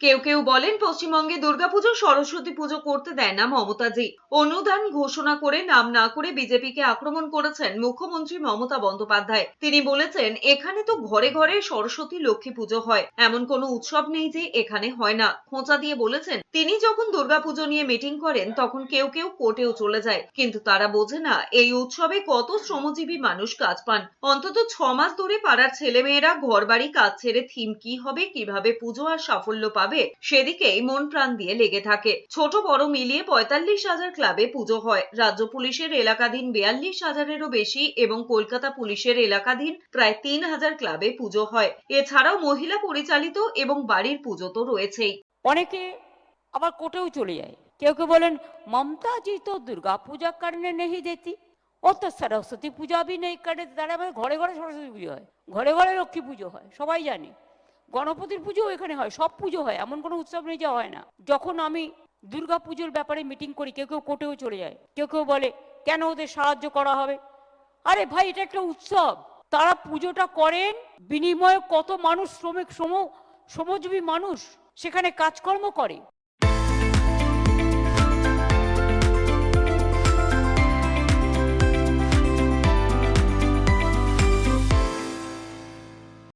কেউ কেউ বলেন পশ্চিমবঙ্গে দুর্গাপুজো, সরস্বতী পুজো করতে দেয় না মমতাজি। অনুদান ঘোষণা করে নাম না করে বিজেপিকে আক্রমণ করেছেন মুখ্যমন্ত্রী মমতা বন্দ্যোপাধ্যায়। তিনি বলেছেন, এখানে তো ঘরে ঘরে সরস্বতী লক্ষ্মী পুজো হয়। এমন কোনো উৎসব নেই যে এখানে হয় না। খোঁচা দিয়ে বলেছেন, তিনি যখন দুর্গাপুজো নিয়ে মিটিং করেন, তখন কেউ কেউ কোর্টেও চলে যায়। কিন্তু তারা বোঝে না, এই উৎসবে কত শ্রমজীবী মানুষ কাজ পান। অন্তত ছ মাস ধরে পাড়ার ছেলেমেয়েরা ঘর বাড়ি কাজ ছেড়ে থিম কি হবে, কীভাবে পুজো আর সাফল্য পাবে? পাবে সেদিকেই মন প্রাণ দিয়ে লেগে থাকে। ছোট বড় মিলিয়ে পঁয়তাল্লিশ হাজার ক্লাবে পুজো হয়। রাজ্য পুলিশের এলাকাধীন বিয়াল্লিশ হাজারেরও বেশি এবং কলকাতা পুলিশের এলাকাধীন প্রায় তিন হাজার ক্লাবে পুজো হয়। এছাড়াও মহিলা পরিচালিত এবং বাড়ির পুজো তো রয়েছেই। অনেকে আবার কোটেও চলে যায়। কেউ কেউ বলেন, মমতাজি তো দুর্গা পূজা কারণে নেই দেখি ও তো সরস্বতী পূজা বি নেই কারণে, তারা ঘরে ঘরে সরস্বতী পুজো হয়। ঘরে ঘরে লক্ষ্মী পুজো হয়, সবাই জানে। গণপতির পুজোও এখানে হয়, সব পুজো হয়, এমন কোনো উৎসব নেই যাওয়া হয় না। যখন আমি দুর্গা পুজোর ব্যাপারে মিটিং করি, কেউ কেউ কোর্টেও চলে যায়, কেউ কেউ বলে, কেন ওদের সাহায্য করা হবে? আরে ভাই, এটা একটা উৎসব। তারা পুজোটা করেন, বিনিময়ে কত মানুষ শ্রমিক, শ্রম, শ্রমজীবী মানুষ সেখানে কাজকর্ম করে।